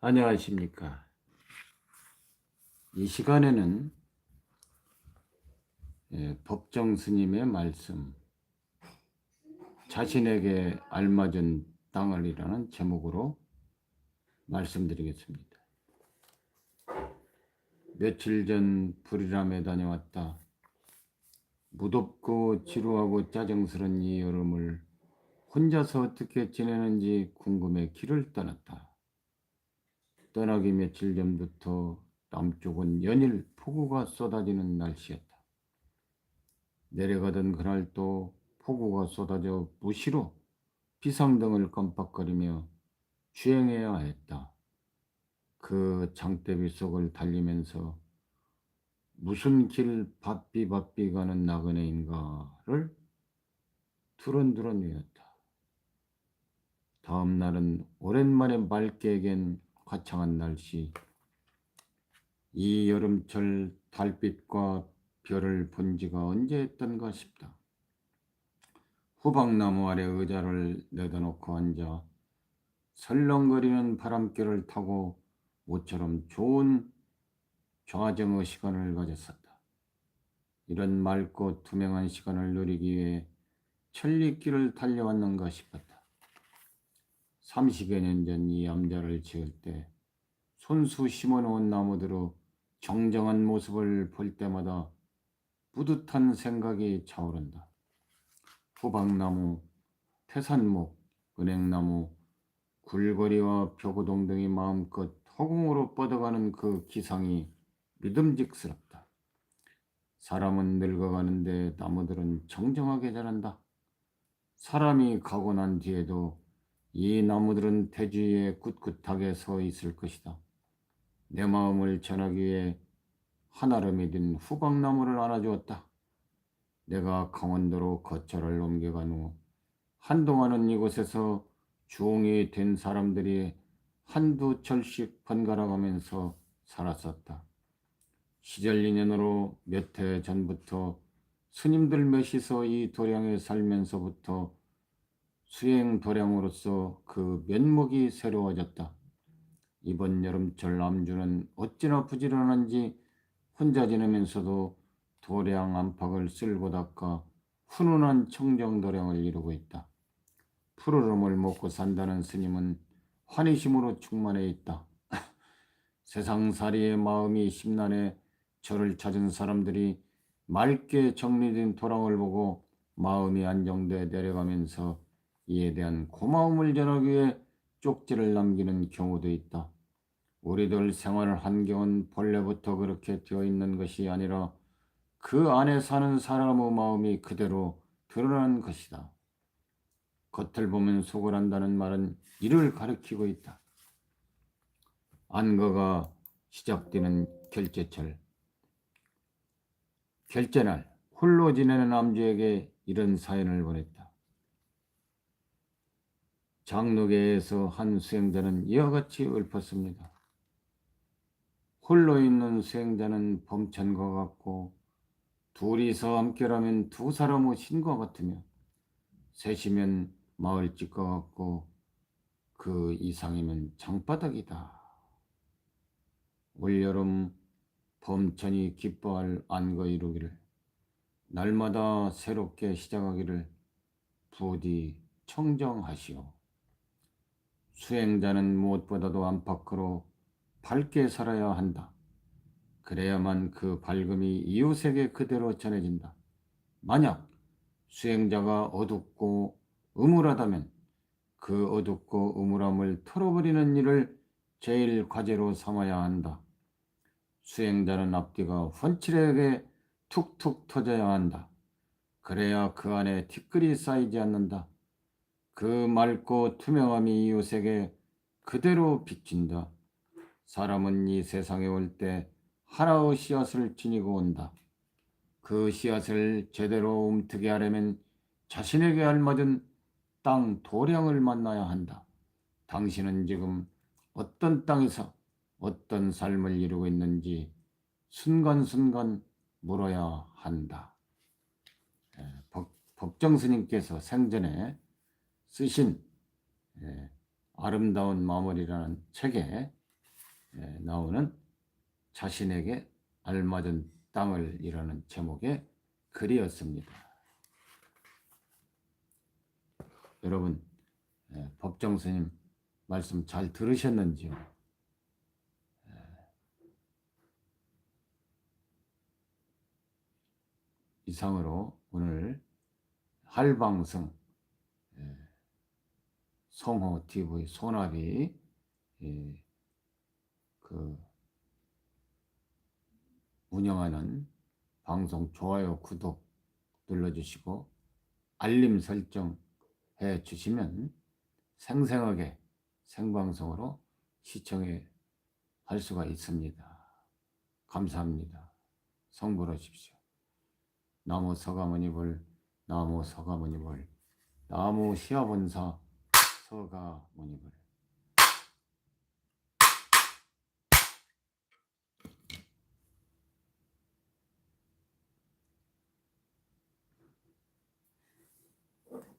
안녕하십니까. 이 시간에는 예, 법정 스님의 말씀, 자신에게 알맞은 땅을이라는 제목으로 말씀드리겠습니다. 며칠 전 불이람에 다녀왔다. 무덥고 지루하고 짜증스런 이 여름을 혼자서 어떻게 지내는지 궁금해 길을 떠났다. 떠나기 며칠 전부터 남쪽은 연일 폭우가 쏟아지는 날씨였다. 내려가던 그날 또 폭우가 쏟아져 무시로 비상등을 깜빡거리며 주행해야 했다. 그 장대비 속을 달리면서 무슨 길 바삐 바삐 가는 나그네인가를 두런두런 외웠다. 다음 날은 오랜만에 맑게 갠 화창한 날씨. 이 여름철 달빛과 별을 본 지가 언제였던가 싶다. 후방나무 아래 의자를 내다놓고 앉아 설렁거리는 바람결을 타고 모처럼 좋은 좌정의 시간을 가졌었다. 이런 맑고 투명한 시간을 누리기 위해 천리길을 달려왔는가 싶었다. 30여 년 전 이 암자를 지을 때 손수 심어놓은 나무들의 정정한 모습을 볼 때마다 뿌듯한 생각이 차오른다. 후박나무, 태산목, 은행나무, 굴거리와 벽우동 등이 마음껏 허공으로 뻗어가는 그 기상이 믿음직스럽다. 사람은 늙어가는데 나무들은 정정하게 자란다. 사람이 가고 난 뒤에도 이 나무들은 대지에 꿋꿋하게 서 있을 것이다. 내 마음을 전하기 위해 하나를 믿은 후방나무를 안아주었다. 내가 강원도로 거처를 옮겨간 후 한동안은 이곳에서 주홍이 된 사람들이 한두 철씩 번갈아가면서 살았었다. 시절 인연으로 몇 해 전부터 스님들 몇이서 이 도량에 살면서부터 수행 도량으로서 그 면목이 새로워졌다. 이번 여름철 남주는 어찌나 부지런한지 혼자 지내면서도 도량 안팎을 쓸고 닦아 훈훈한 청정도량을 이루고 있다. 푸르름을 먹고 산다는 스님은 환희심으로 충만해 있다. 세상살이의 마음이 심란해 저를 찾은 사람들이 맑게 정리된 도랑을 보고 마음이 안정돼 내려가면서 이에 대한 고마움을 전하기 위해 쪽지를 남기는 경우도 있다. 우리들 생활 환경은 본래부터 그렇게 되어 있는 것이 아니라 그 안에 사는 사람의 마음이 그대로 드러난 것이다. 겉을 보면 속을 한다는 말은 이를 가리키고 있다. 안거가 시작되는 결제철. 결제날 홀로 지내는 남주에게 이런 사연을 보냈다. 장로계에서 한 수행자는 이와 같이 읊었습니다. 홀로 있는 수행자는 범천과 같고 둘이서 함께라면 두 사람의 신과 같으며 셋이면 마을집과 같고 그 이상이면 장바닥이다. 올여름 범천이 기뻐할 안거 이루기를 날마다 새롭게 시작하기를 부디 청정하시오. 수행자는 무엇보다도 안팎으로 밝게 살아야 한다. 그래야만 그 밝음이 이웃에게 그대로 전해진다. 만약 수행자가 어둡고 음울하다면 그 어둡고 음울함을 털어버리는 일을 제일 과제로 삼아야 한다. 수행자는 앞뒤가 훤칠하게 툭툭 터져야 한다. 그래야 그 안에 티끌이 쌓이지 않는다. 그 맑고 투명함이 이웃에게 그대로 비친다. 사람은 이 세상에 올 때 하나의 씨앗을 지니고 온다. 그 씨앗을 제대로 움트게 하려면 자신에게 알맞은 땅 도량을 만나야 한다. 당신은 지금 어떤 땅에서 어떤 삶을 이루고 있는지 순간순간 물어야 한다. 예, 법, 법정 스님께서 생전에 쓰신 예, 아름다운 마무리라는 책에 에, 나오는 자신에게 알맞은 땅을 이라는 제목의 글이었습니다. 여러분 에, 법정 스님 말씀 잘 들으셨는지요? 에, 이상으로 오늘 할방성 에, 성호 TV 소나비 예, 그 운영하는 방송 좋아요 구독 눌러주시고 알림 설정 해 주시면 생생하게 생방송으로 시청해 할 수가 있습니다. 감사합니다. 성불하십시오. 나무 서가모니불 나무 서가모니불 나무 시아본사 서가모니불